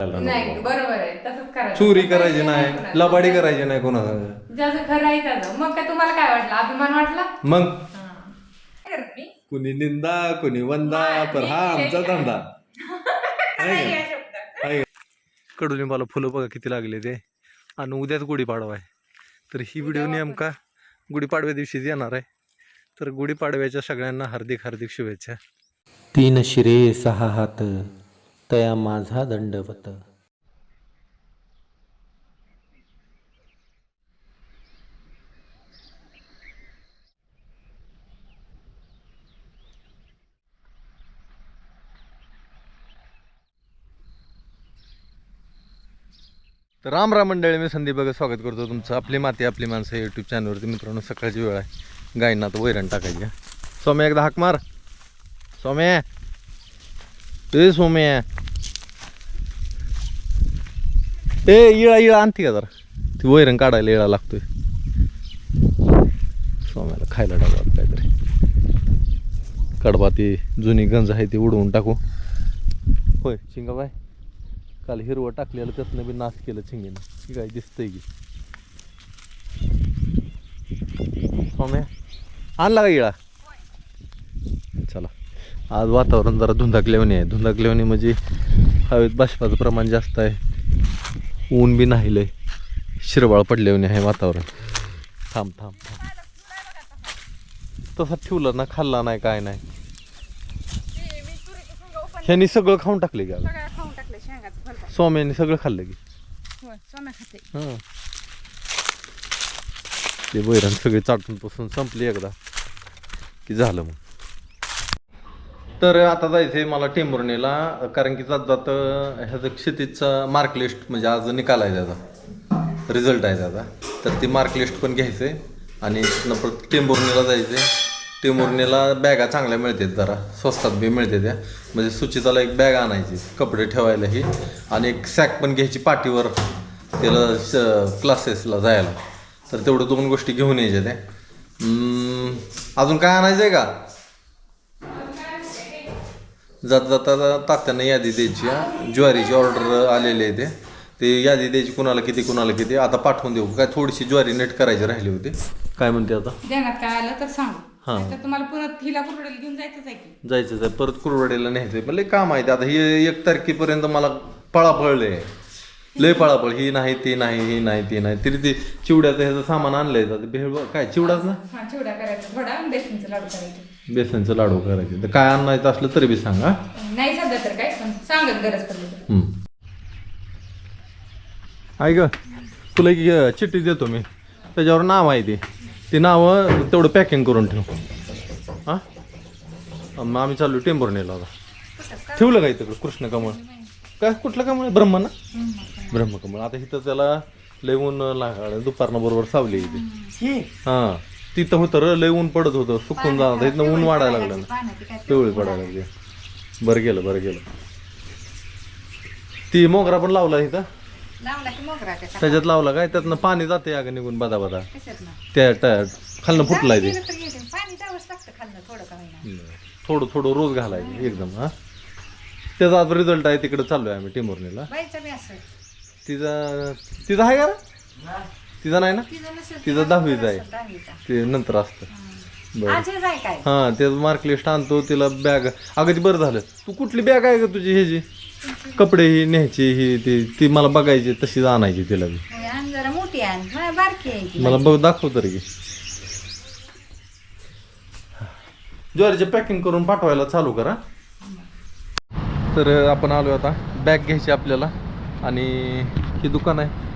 नाही बरोबर आहे. तसंच करायचं. चोरी करायची नाही. लबाडी करायची नाही कोणाला ज्याचं खरं आहे त्याचं. मग काय तुम्हाला काय वाटलं? अभिमान वाटला? मग? काय करत मी? कुणी निंदा कुणी वंदा पण हा आमचा धंदा. आहे का? आहे का? कडुलिंबाला फुलं बघा किती लागले ते. आणि उद्याच गुढीपाडवा आहे. तर ही व्हिडिओ नेमका गुढीपाडव्या दिवशीच येणार आहे. तर गुढीपाडव्याच्या सगळ्यांना हार्दिक हार्दिक शुभेच्छा. तीन शिरे सहा हात. तया माझा दंडवत तर राम राम मंडळी मी संदीप बघा स्वागत करतो तुमचं आपली माती आपली माणसं यूट्यूब चॅनलवरती मित्रांनो सकाळची वेळ आहे. गायींना तर वैरण टाकायची स्वामी एकदा हाक मार. स्वामी ए सोम्या ए इळा इळा आणते का जरा? ती वैरण काढायला इळा लागतोय. सोम्याला खायला टाकू काहीतरी. कडबा ती जुनी गंज आहे ती उडवून टाकू. होय चिंगाबाई काल हिरवं टाकलेलं त्यातनं बी नाश केलं चिंगेनं ही काय दिसतंय की? सोम्या आणला का इळा? आज वातावरण जरा धुंदाकलेवणी आहे. धुंदाकलेवणी म्हणजे हवेत बाष्पाचं प्रमाण जास्त आहे. ऊन बी नाही लय. शिरवाळ पडलेवणी आहे वातावरण. थांब थांब थांब. तसा ठेवलं ना खाल्ला नाही काय नाही. ह्यांनी सगळं खाऊन टाकले की फलफल. सोम्याने सगळं खाल्लं की? हां. ते बैरण सगळे चाटून पुसून संपली एकदा. की झालं मग? तर आता जायचंय मला टेंभुर्णीला कारण की जात जात ह्याचं क्षितिजचा मार्क लिस्ट म्हणजे आज निकाल आहे त्याचा. रिझल्ट आहे त्याचा. तर ती मार्क लिस्ट पण घ्यायचंय. आणि तिथनं परत टेंभुर्णीला जायचंय. टेंभुर्णीला बॅगा चांगल्या मिळतात जरा. स्वस्तात बी मिळते त्या. म्हणजे सुचिताला एक बॅग आणायची कपडे ठेवायलाही. आणि एक सॅक पण घ्यायची पाठीवर त्याला क्लासेसला जायला. तर तेवढं दोन गोष्टी घेऊन यायच्या त्या. अजून काय आणायचं आहे का? जात जाता तात्यांना यादी द्यायची. ज्वारीची ऑर्डर आलेली आहे ते. ते यादी द्यायची कुणाला किती कुणाला किती आता पाठवून देऊ. काय थोडीशी ज्वारी नेट करायची राहिली होती. काय म्हणते आता? ध्यानात काय आलं तर सांग. हा. तर तुम्हाला पुन्हा हिला कुरडेल घेऊन जायचंच आहे की. जायचं आहे. परत कुरवाडीला न्यायचंय पण लय काम आहे ते. आता ही एक तारखेपर्यंत मला पळापळले. लय पळापळ. ही नाही ती नाही ही नाही ती नाही. तरी ते चिवड्याचं ह्याचं सामान आणलंय. आता भेळ काय चिवडाच ना? हा चिवडा करायचा. थोडा बेसनचं लाडू करायचे. बेसनचं लाडू करायचे. तर काय आणायचं असलं तरी बी सांगा. नाही सध्या तर काय पण सांगत गरज पडली तर. ऐक ग, तुला एक अं, चिठ्ठी देतो मी. त्याच्यावर नाव आहे ते. ती नावं तेवढं पॅकिंग करून ठेव. हां? मग आम्ही चाललो टेंभुर्णीला आता. ठेवलं का इथं? कृष्ण कमळ. काय कुठलं कमळ आहे? ब्रह्म ना? ब्रह्मकमळ आता इथं त्याला लय ऊन लागलं दुपारनं बरोबर सावली इथे. हां. तिथं होतं र लय ऊन पडत होतं. सुकून जाणार इथनं ऊन वाढायला लागलं ना. पिवळी पडायला लागली. बरं गेलं बरं गेलं. ती मोगरा पण लावला इथं? त्याच्यात लावला काय? त्यातनं पाणी जाते अगं निघून बदा बदा. कशात ना त्या खालनं फुटलाय ते. थोडं थोडं थोडं रोज घालायचे एकदम हा. त्याचा आज रिझल्ट आहे तिकडे चाललोय आम्ही टिमोर्नीला. तिचा तिचा आहे का रे? तिचा नाही ना? तिचं दहावीचा आहे ते नंतर असतं. बरं. आज हे जाय काय? हा ते मार्क लिस्ट आणतो तिला बॅग अगं ती बरं झालं. तू कुठली बॅग आहे का तुझी ह्याची कपडे ही न्यायची ही ती ती मला बघायची तशीच आणायची तिला बी. होय, आण जरा मोठी आण. हा, बारकी आहे ती मला बघ दाखव तरी की. ज्वारीचे पॅकिंग करून पाठवायला चालू करा. तर आपण आलो आता. बॅग घ्यायची आपल्याला. आणि हे दुकान आहे.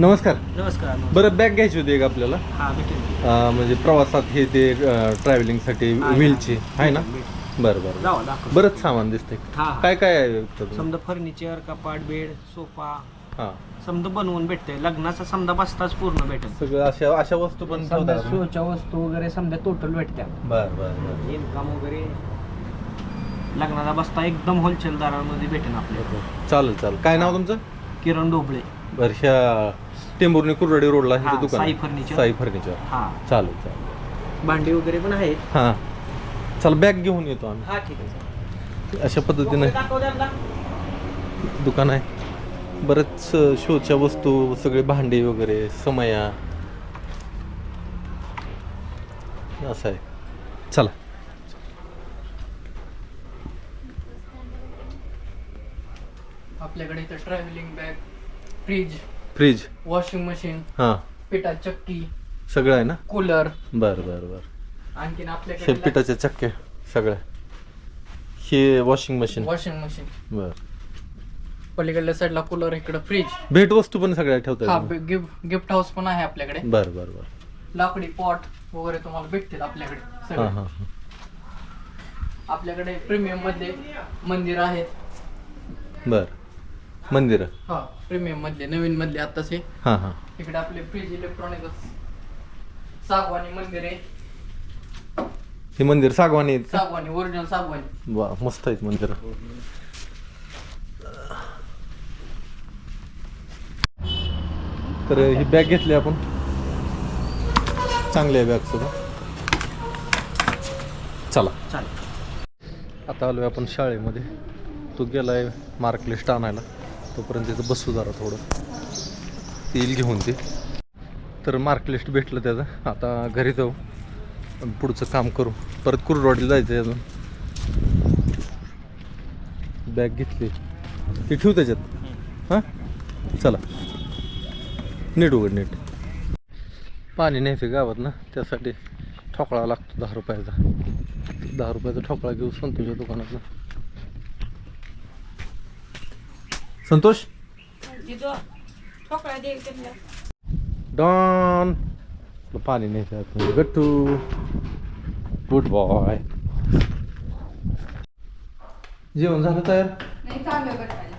नमस्कार. नमस्कार बरं बॅग घ्यायची होती एक आपल्याला. हा भेटेल अं, म्हणजे प्रवासात हे ते ट्रॅव्हलिंगसाठी व्हीलची आहे ना? बरं बरं जावा दाखव बरंच सामान दिसतंय. हा हा. काय काय आहे? समजा फर्निचर कपाट बेड सोफा हा. समजा बनवून भेटते लग्नाचा समजा बसताच पूर्ण भेटेल. सगळं अशा अशा वस्तू पण समजा ठेवतात ना? शोच्या वस्तू वगैरे समजा टोटल भेटत्या. बर बर बर. इन्कम वगैरे. लग्नाला बसता एकदम होलसेल दरामध्ये भेटेल आपल्या चालेल चालेल. काय नाव तुमचं? किरण डोबळे बर ह्या टेंभुर्णी कुर्राडी रोडला हा, हे दुकान साई आहे. फर्निचर. साई फर्निचर. हा. चालेल चालेल. भांडी वगैरे पण आहेत. हां. चल बॅग घेऊन येतो आम्ही. हा ठीक आहे अशा पद्धतीने दाखव दुकान आहे. बरेच शोच्या वस्तू सगळे भांडे वगैरे समया. असं आहे. चला. आपल्याकडे इथं travelling bag fridge fridge? Washing machine हां. पिठा चक्की सगळं आहे ना? कूलर बरं बरं बरं. आणखीन हे आपल्याकडे पिठाच्या चक्क्या सगळ्या हे वॉशिंग मशीन वॉशिंग मशीन बर. पलीकडल्या साईडला कूलर इकडं फ्रीज भेट वस्तू पण सगळ्या हा ठेवतात गिफ्ट गिफ्ट हाऊस पण आहे आपल्याकडे. बरं बरं बरं. लाकडी पॉट वगैरे तुम्हाला भेटतील आपल्याकडे हां सगळे. हां हां आपल्याकडे प्रीमियममध्ये मंदिर आहेत. बरं. मंदिरं. हा प्रीमियम मधले नवीन मधले आताच. हे हां. हां इकडे आपले फ्रीज इलेक्ट्रॉनिक सागवानी मंदिर आहे. हे मंदिर सागवानी आहेत का? सागवानी ओरिजिनल सागवानी. वा मस्त आहेत मंदिर. तर ही बॅग घेतली आपण. चांगली आहे बॅग सुद्धा. चला. चालेल. आता आलोय आपण शाळेमध्ये. तो गेलाय मार्क लिस्ट आणायला. तोपर्यंत तिथं बसू जरा थोडं. ती येईल घेऊन ते. तर मार्क लिस्ट भेटलं त्याचं. आता घरी जाऊ. पुढचं काम करू. परत कुरडवाडीला जायचं आहे अजून. बॅग घेतली. ती ठेवू त्याच्यात. हां? चला. नीट उघड नीट. पाणी न्यायचं गावात ना. त्यासाठी ठोकळा लागतो दहा रुपयाचा. दहा रुपयाचा ठोकळा घेऊ संतोषच्या दुकानात संतोष? डॉन. पाणी न्यायचं गट्टू. गुड बॉय जेवण झालं तयार? नाही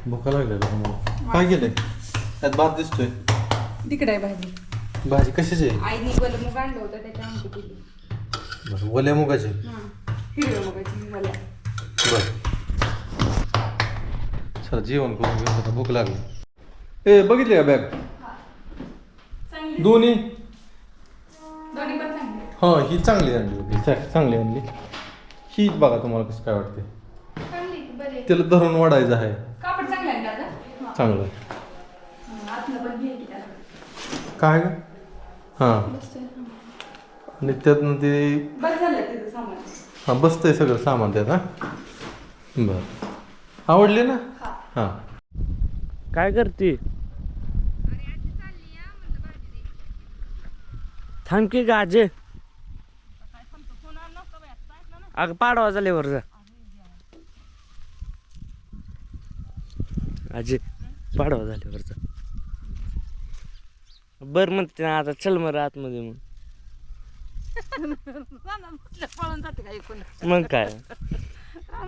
भुका लागलेला मला. काय केलंय? त्यात भात दिसतोय. तिकडे आहे भाजी. भाजी कशाची आहे? आईने आणलं होतं त्याच्या आमची केली बरं, ओल्या मुगाची. हां हिरव्या मुगाची मला बर. चला जेवण करून घेऊ आता भूक लागली. ए बघितले का बॅग? चांगली. दोन्ही? दोन्ही पण चांगली. हा ही चांगली आणली होती. चांगली आणली. ही बघा तुम्हाला कसं काय वाटते. चांगली बरे त्याला धरून वाढायचं आहे. कापड चांगलं हां, काय ग? हां. आणि त्यातनं ते हां बसतंय सगळं सामान त्यात हां. बरं. आवडली ना? हां. काय करते? थांब की गाजे. अगं पाडवा झाल्यावर जा. आजे पाडवा झाल्यावर जा. बर म्हणते ना आता चल मग आतमध्ये मग. पळून जाते का एकूण मग काय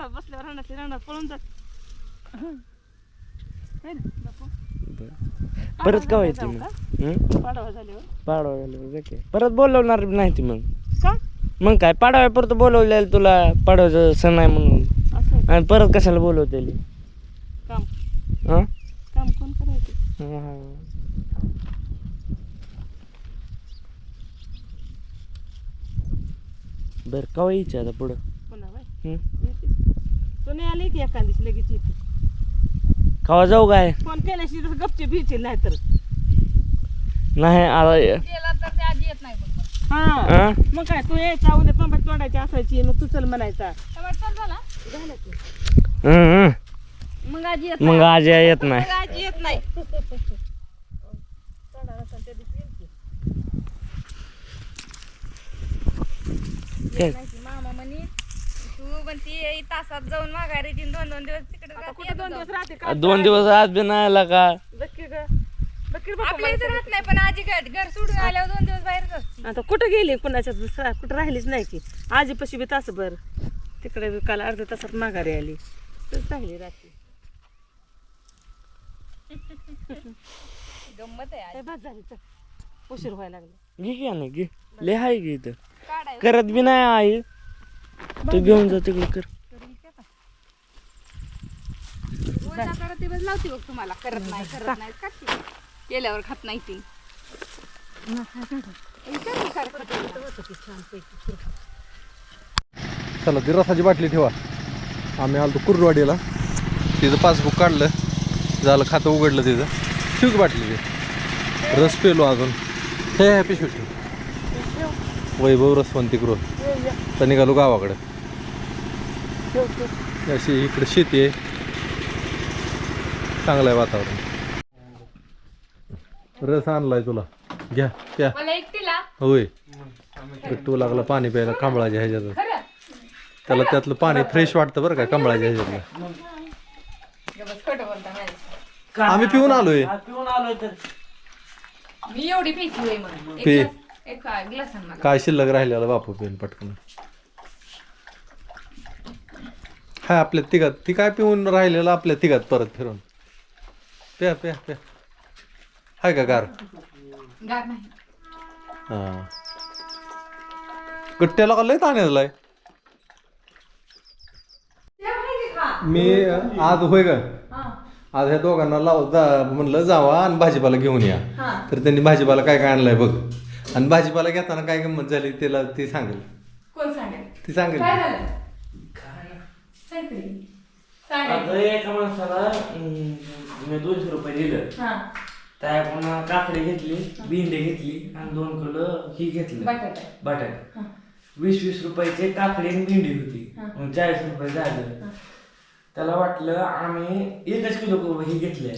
बसल्यावर पळून जाते? बर. परत का व्हायचं मग? हं? पाडवा झाल्यावर. की. परत बोलवणार नाही ती मग? का? मग काय? पाडव्या परत बोलवलेलं तुला पाडव्याचं सण आहे म्हणून. आणि परत कशाला बोलवतेली? काम. हां? काम कोण करायचं? बर यायची आता पुढं? पुन्हा बाय? येते. तो नाही आले की एखादीच लगेच येते. कवा जाऊ काय? फोन केल्याशी तर गपचे भिचे नाही तर नाही आता गेला तर ते आजी येत नाही बघ हा. हं? मग काय तू यायचा उद्या तोंडात तोंडायची असायची मग तू चल म्हणायचा. झाला. झालं की. हं, हं. मग आजी येत मग आज येत नाही. मग आजी येत नाही. काय? म्हणती तासात जाऊन माघारी तीन दोन दोन दिवस तिकडे आता कुठे दोन दिवस राहते का? दोन दिवस आज बी नाही आला का? नक्की ग. नक्की बाप्पा आपल्या इथे राहत नाही पण आजी घर घर सोडून आल्यावर दोन दिवस बाहेरच असते आता कुठं गेली कुणाच्या दुसऱ्या कुठं राहिलीच नाही की आजी पशी बी तासभर. तिकडे बी काल अर्ध्या तासात माघारी आली. तर चांगली राहते. गंमत आहे काय बस झाली चल उशीर व्हायला लागला. घे की नाही घे. लय आहे की इथं. काढाय करत बी नाही आई. तू घेऊन जा तिकडे कर. करत दिवस लावते बघ तुम्हाला. करत नाही करत नाही. खाते केल्यावर खात नाही ती. चला ती रसाची बाटली ठेवा. आम्ही आलो कुर्रवाडीला तिचं पासबुक काढलं. झालं खातं उघडलं तिचं. ठेव की बाटली ते. रस पेलो अजून. हे हे पिशवी ठेव. वैभव रसवंती गृह. तर निघालो गावाकडे. अशी इकडे शेती आहे. चांगलं आहे वातावरण. रस आणलाय तुला. घ्या त्या होय. तू लागला पाणी प्यायला कमळाच्या ह्याच्यात. खरं त्याला त्यातलं पाणी फ्रेश वाटतं बरं का कमळाच्या ह्याच्यातलं. आम्ही पिऊन आलोय. पिऊन आलोय तर. मी एवढी पी. ग्लास- एक ग्लास आण मला. काय शिल्लक राहिलेला बापू पिऊन पटकन. हाय आपल्या तिघात ती काय पिऊन राहिलेलं आपल्या तिघात परत फिरून. प्या प्या प्या. हाय का गार? गार नाही. हा. गट्ट्याला का लय ताण्यालाय मी आज होय का? आज ह्या दोघांना लाव जा म्हणलं जावा आणि भाजीपाला घेऊन या. तर त्यांनी भाजीपाला काय काय आणलाय बघ. आणि भाजीपाला घेताना काय गंमत झाली त्याला ती सांगेल. कोण सांगेल? ती सांगेल. काय झालं? सांग तरी. सांगायचं. आता एका माणसाला अं, मी दोनशे रुपये दिलं. हा. त्या पुन्हा काकडी घेतली भेंडी घेतली आणि दोन किलो ही घेतलं. बटाटा. बटाटा. वीस वीस रुपयाचे काकडी आणि भेंडी होती. मग चाळीस रुपये झालं. त्याला वाटलं आम्ही एकच किलो ही घेतले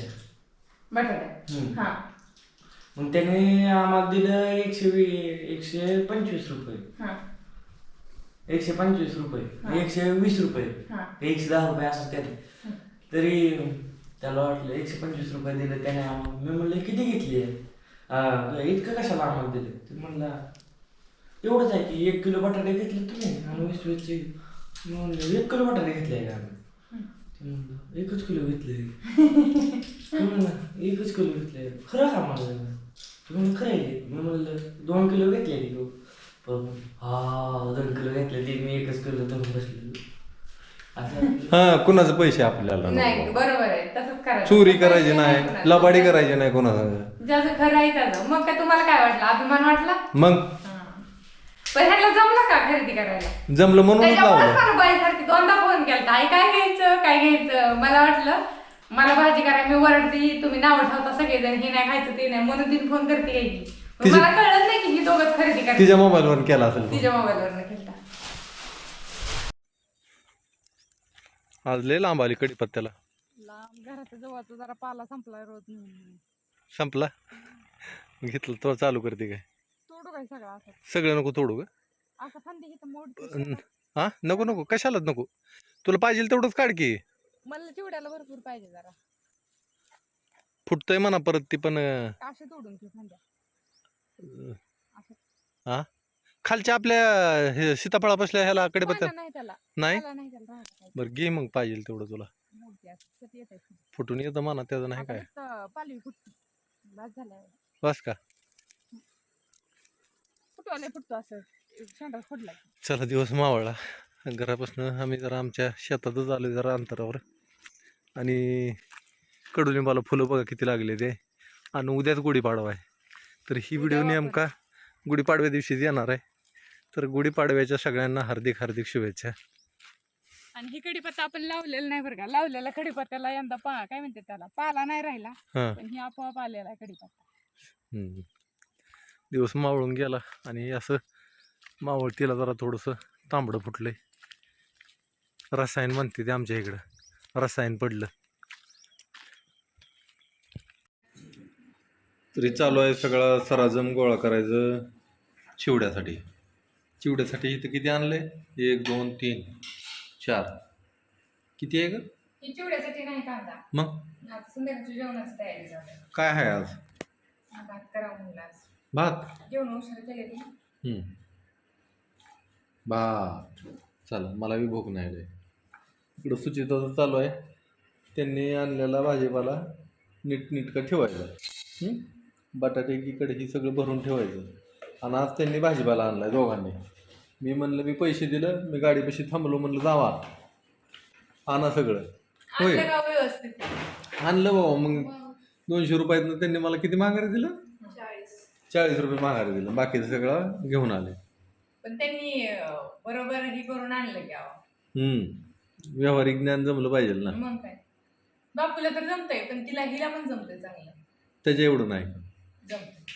बटाटा. हम्म. हा. मग त्याने आम्हाला दिलं एकशे वी- एकशे पंचवीस रुपये. हा. एकशे पंचवीस रुपये एकशे वीस रुपये हा. एकशे दहा रुपये असं त्याने. तरी त्याला वाटलं एकशे पंचवीस रुपये दिले त्याने आम्हाला. मी म्हणलं किती घेतली इतकं कशाला आम्हाला दिले? ते म्हणला एवढंच आहे की एक किलो बटाटे घेतले तुम्ही आणि वीस वीसचे. मी म्हणलं एक किलो बटाटे घेतले का? आम्ही ते म्हणलं एकच किलो घेतले. म्हणलं एकच किलो घेतले. खरं का म्हणलं खरं मी म्हणलं दोन किलो घेतले की पण हा दोन किलो घेतले ते मी एकच किलो बसलेलो. असं हा कुणाचे पैसे आपल्याला नाही नको. बरोबर आहे तसंच करायचं. चोरी करायची नाही. लबाडी करायची नाही कोणाला ज्याचं खरं आहे त्याचं. मग काय तुम्हाला काय वाटलं? अभिमान वाटला? मग? पण ह्याला जमलं का खरेदी करायला? जमलं म्हणूनच त्याच्यामुळेच लावलं. मला बाईसारखी दोनदा फोन केला आई काय घ्यायचं? काय घ्यायचं? मला वाटलं मला भाजी करायला मी वरडती तुम्ही नाव ठेवता सगळेजण हे नाही खायचं ते नाही. म्हणून तिने फोन करते पण मला कळलं नाही की ही दोघच खरेदी करते तिच्या मोबाईलवर केला असेल तिच्या मोबाईलवर केलता. आज लय लांब आली कडीपत्त्याला लांब घराच्या जवळचा जरा पाला संपला रोज. संपला? घेतलं तो चालू करते काय? तोडू काय सगळा असं? सगळं नको तोडू असं फांदी अन- हा? नको नको. कशालाच नको. तुला पाहिजे तेवढंच काढ की. मला चिवड्याला भरपूर पाहिजे जरा. फुटतंय म्हणा परत ती पण अं, असे तोडून ठेव हा खालच्या आपल्या हे सीताफळा बसल्या ह्याला कडीपत्त्या कोणता नाही त्याला. नाही? त्याला नाही त्याला राहत काय बरं घे मग पाहिजे तेवढं तुला. फुटून. येतं म्हणा त्याचं नाही आता काय. नुसतं पालवी फुटते. बस झालं बस का? फुटवाले फुटतो असं. शेंडा फुटला चला दिवस मावळला. घरापासून आम्ही जरा आमच्या शेतातच आलो जरा अंतरावर. आणि कडुलिंबाला फुलं बघा किती लागले ते. आणि उद्याच गुढीपाडवा आहे. तर ही व्हिडिओ नेमका गुढीपाडव्या दिवशीच येणार आहे. तर गुढीपाडव्याच्या सगळ्यांना हार्दिक हार्दिक शुभेच्छा. आणि ही कडीपत्ता आपण लावलेला नाही बरं का? लावलेला कडीपत्त्याला यंदा पा काय म्हणते त्याला? पाला नाही राहिला. हां. पण ही आपोआप आलेला आहे कडीपत्ता. दिवस मावळून गेला आणि असं मावळतीला जरा थोडंसं तांबडं फुटलंय. रसायन म्हणते ते आमच्या इकडं. रसायन पडलं. तरी चालू आहे सगळा सराजम गोळा करायचं चिवड्यासाठी. चिवड्यासाठी इथं किती आणलंय? एक दोन तीन चार. किती आहे ही चिवड्यासाठी नाही कांदा मग? आता संध्याकाळची जेवणाची तयारी झाली काय आहे आज? भात भात? चला मला बी भूक नाही इकडं सुचिताचं चालू आहे. त्यांनी आणलेला भाजीपाला नीट नीटका ठेवायचा? बटाटे एकीकडे ही सगळं भरून ठेवायचं. आणि आज त्यांनी भाजीपाला आणलाय दोघांनी. मी म्हणलं मी पैसे दिलं मी गाडीपाशी थांबलो म्हणलं जावा. आणा सगळं. होय. आणलं आणलं बाबा मग दोनशे रुपयातनं त्यांनी मला किती माघारी दिलं? चाळीस. रुपये माघारी दिलं. बाकीचं सगळं घेऊन आले. पण त्यांनी बरोबर हे करून आणलं. हम्म. व्यावहारिक ज्ञान जमलं पाहिजे ना. मग काय? बापूला तर जमतंय पण तिला हिला पण जमतंय चांगलं. त्याच्या एवढं नाही. जमत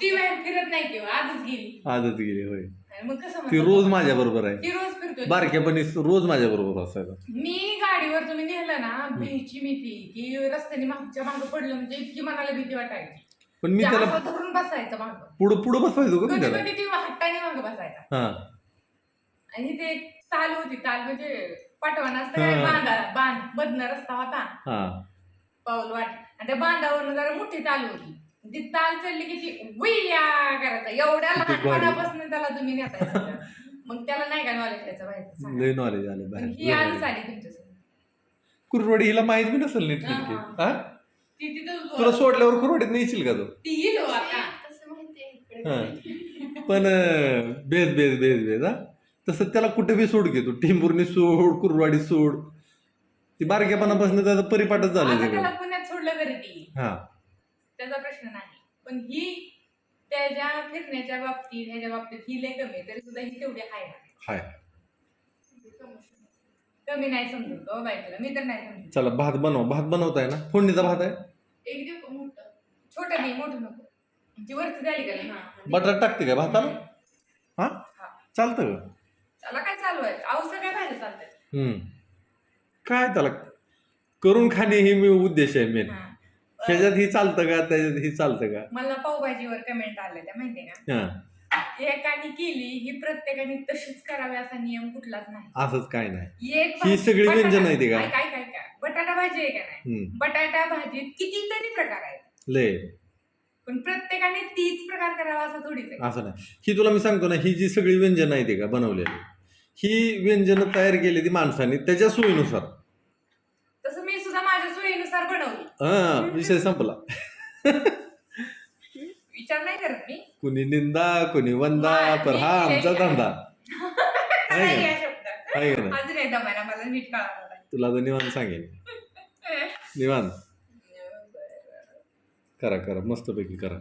ती बाहेर फिरत नाही किंवा आजच गेली. आजच गेली होय. आणि मग कसं ती म्हणतात? रोज माझ्या बरोबर आहे. ती रोज फिरतोय. बारक्यापणी रोज माझ्या बरोबर असायचा मी गाडीवर तुम्ही नेलं ना भीची भीती की रस्त्याने मागच्या मागं पडलं म्हणजे इतकी मनाला भीती वाटायची. पण मी ते त्याला असं धरून बसायचं मागं. पुढं पुढं बसवायचो का मी कधी त्याला? कधी ती हट्टाने मागं बसायचा. हा. आणि ते एक ताल होती ताल म्हणजे पाठवाना असतं काय. बांधा बांध मधनं रस्ता होता. हा. पाऊल वाट. आणि त्या बांधावरनं जरा मोठी ताल होती. ती ताल चढली की ती उया करायचा. एवढ्या. लहानपणापासून त्याला तुम्ही नेताय मग त्याला नाही का नॉलेज सांगा. लय नॉलेज आलं. पण ही बाहेर आली तुमच्यासोबत. कुरवाडी हिला माहीत बी नसेल नीट नेटकी हा. तुला सोडल्यावर कुरवाडीत नाही येशील का तू? ती येईल हो आता. तसं माहितीये इकडे. पण बेज बेज बेज बेज हा? तसं त्याला कुठे बी सोड घेतो टिंबुर्णी सोड कुरवाडी सोड. ती बारक्यापणापासून त्याचा परिपाठच झालं आता त्याला सगळं पुण्यात सोडलं तरी ती. हा. त्याचा प्रश्न नाही. पण ही त्याच्या फिरण्याच्या बाबतीत ह्याच्या बाबतीत ही लय कमी आहे तरी सुद्धा ही तेवढी आहे ना. हाय. कमी नाही समजत हो बायकोला मी तर नाही समजत. चला भात बनव. भात बनवताय ना? फोडणीचा भात आहे? एक का मोठं? छोटं नाही मोठं नको. ती वरची झाली का नाही? बटाट टाकते काय भाताला? हा? हा. चालतं का? त्याला काय चालू आहे? अहो भाज्या चालतात हम्म. काय त्याला? करून खाणे हे मी उद्देश आहे मेन हा. ह्याच्यात ही चालतं का? त्याच्यात ही चालतं का? मला पावभाजीवर कमेंट आल्या त्या माहितीये का? हा. एकाने केली ही प्रत्येकाने तशीच करावी असा नियम कुठलाच नाही. असंच काय नाही. एक ही भाजी- सगळी बटाटा- व्यंजन आहेत का? काय काय काय काय? बटाटा भाजी आहे का नाही? हम्म. बटाटा भाजीत कितीतरी प्रकार आहेत. लय. पण प्रत्येकाने तीच प्रकार करावा असं थोडीच आहे. असं नाही. ही तुला मी सांगतो ना ही जी सगळी व्यंजनं आहेत का बनवलेली? ही व्यंजनं तयार केली ती माणसाने त्याच्या सोयीनुसार. तसं मी सुद्धा माझ्या सोयीनुसार बनवली. हा विषय संपला. विचार नाही करत मी. कुणी निंदा कुणी वंदा पर हा आमचा केलेलं धंदा. आहे नाही का? या शब्दात. आहे का नाही? अजून एकदा मला मला नीट कळालं नाही. तुला तर निवांत सांगेन. निवांत. करा करा मस्तपैकी करा.